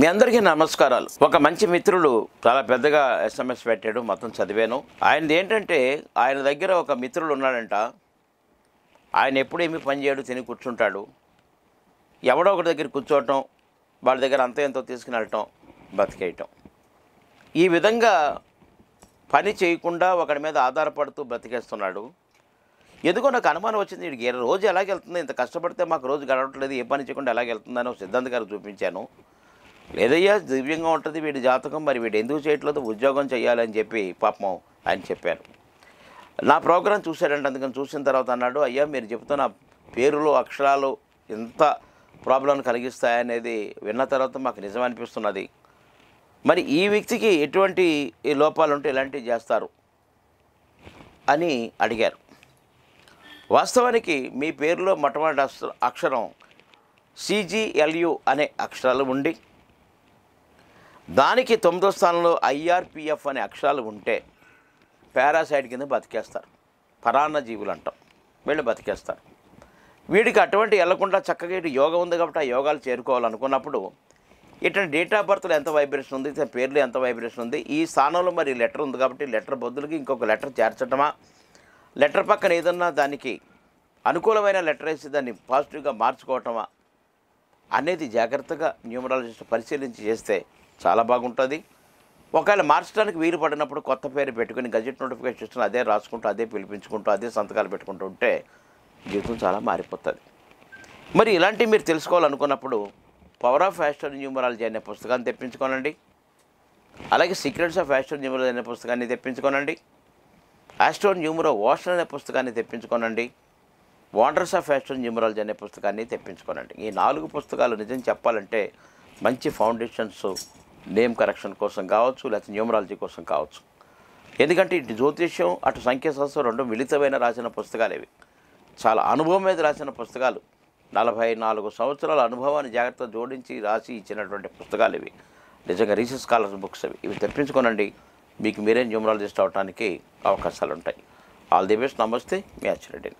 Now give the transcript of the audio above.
మీ అందరికీ నమస్కారాలు. ఒక మంచి మిత్రుడు చాలా పెద్దగా ఎస్ఎంఎస్ పెట్టాడు మొత్తం చదివాను. ఆయనది ఏంటంటే ఆయన దగ్గర ఒక మిత్రుడు ఉన్నాడంట. ఆయన ఎప్పుడు ఏమి పని చేయడు తిని కూర్చుంటాడు. ఎవడో ఒకటి దగ్గర కూర్చోవటం వాళ్ళ దగ్గర అంత ఎంతో తీసుకుని వెళ్ళటం బతికేయటం. ఈ విధంగా పని చేయకుండా ఒకడి మీద ఆధారపడుతూ బ్రతికేస్తున్నాడు. ఎందుకో నాకు అనుమానం వచ్చింది వీడికి రోజు ఎలాగెళ్తుంది ఇంత కష్టపడితే మాకు రోజు గడవట్లేదు ఏ పని చేయకుండా ఎలాగెళ్తుందని సిద్ధాంత్ గారు చూపించాను. లేదయ్యా దివ్యంగా ఉంటుంది వీడి జాతకం మరి వీడు ఎందుకు చేయట్లేదు ఉద్యోగం చేయాలని చెప్పి పాపం ఆయన చెప్పారు. నా ప్రోగ్రాం చూశాడంటే అందుకని చూసిన తర్వాత అన్నాడు అయ్యా మీరు చెప్తున్న పేరులు అక్షరాలు ఎంత ప్రాబ్లం కలిగిస్తాయనేది విన్న తర్వాత మాకు నిజం అనిపిస్తున్నది. మరి ఈ వ్యక్తికి ఎటువంటి లోపాలు ఉంటే ఇలాంటివి చేస్తారు? అని అడిగారు. వాస్తవానికి మీ పేరులో మొట్టమొదటి అక్షరం సిజిఎల్యు అనే అక్షరాలు ఉండి దానికి తొమ్మిదో స్థానంలో ఐఆర్పిఎఫ్ అనే అక్షరాలు ఉంటే పారాసైట్ కింద బతికేస్తారు. పరాన్న జీవులు అంటాం వీళ్ళు బతికేస్తారు. వీడికి అటువంటి వెళ్ళకుండా చక్కగా ఇటు యోగం ఉంది కాబట్టి ఆ యోగాలు చేరుకోవాలనుకున్నప్పుడు ఇటువంటి డేట్ ఆఫ్ బర్త్లో ఎంత వైబ్రేషన్ ఉంది ఇతని పేర్లు ఎంత వైబ్రేషన్ ఉంది ఈ స్థానంలో మరి లెటర్ ఉంది కాబట్టి లెటర్ బదులుకి ఇంకొక లెటర్ చేర్చటమా? లెటర్ పక్కన ఏదన్నా దానికి అనుకూలమైన లెటర్ వేసి దాన్ని పాజిటివ్గా మార్చుకోవటమా? అనేది జాగ్రత్తగా న్యూమరాలజిస్ట్ పరిశీలించి చేస్తే చాలా బాగుంటుంది. ఒకవేళ మార్చడానికి వీలు పడినప్పుడు కొత్త పేరు పెట్టుకుని గజెట్ నోటిఫికేషన్ ఇస్తున్న అదే రాసుకుంటూ అదే పిలిపించుకుంటూ అదే సంతకాలు పెట్టుకుంటూ ఉంటే జీవితం చాలా మారిపోతుంది. మరి ఇలాంటివి మీరు తెలుసుకోవాలనుకున్నప్పుడు పవర్ ఆఫ్ ఫ్యాషన్ న్యూమరాలజీ అనే పుస్తకాన్ని తెప్పించుకోనండి. అలాగే సీక్రెట్స్ ఆఫ్ ఫ్యాషన్ న్యూమరాలజీ అనే పుస్తకాన్ని తెప్పించుకోనండి. ఆస్ట్రో న్యూమరో ఓషన్ అనే పుస్తకాన్ని తెప్పించుకోనండి. వాండర్స్ ఆఫ్ ఫ్యాషన్ న్యూమరాలజీ అనే పుస్తకాన్ని తెప్పించుకోనండి. ఈ నాలుగు పుస్తకాలు నిజం చెప్పాలంటే మంచి ఫౌండేషన్స్ నేమ్ కరెక్షన్ కోసం కావచ్చు లేకపోతే న్యూమరాలజీ కోసం కావచ్చు. ఎందుకంటే ఇటు జ్యోతిష్యం అటు సంఖ్యాశాస్త్రం రెండు మిళితమైన రాసిన పుస్తకాలు ఇవి. చాలా అనుభవం మీద రాసిన పుస్తకాలు. నలభై నాలుగు సంవత్సరాల అనుభవాన్ని జాగ్రత్త జోడించి రాసి ఇచ్చినటువంటి పుస్తకాలు ఇవి. నిజంగా రీసెర్చ్ స్కాలర్స్ బుక్స్ అవి. ఇవి తెప్పించుకోనండి. మీకు మీరే న్యూమరాలజిస్ట్ అవడానికి అవకాశాలు ఉంటాయి ఆల్ ది బెస్ట్. నమస్తే. మీ అచ్చిరెడ్డిని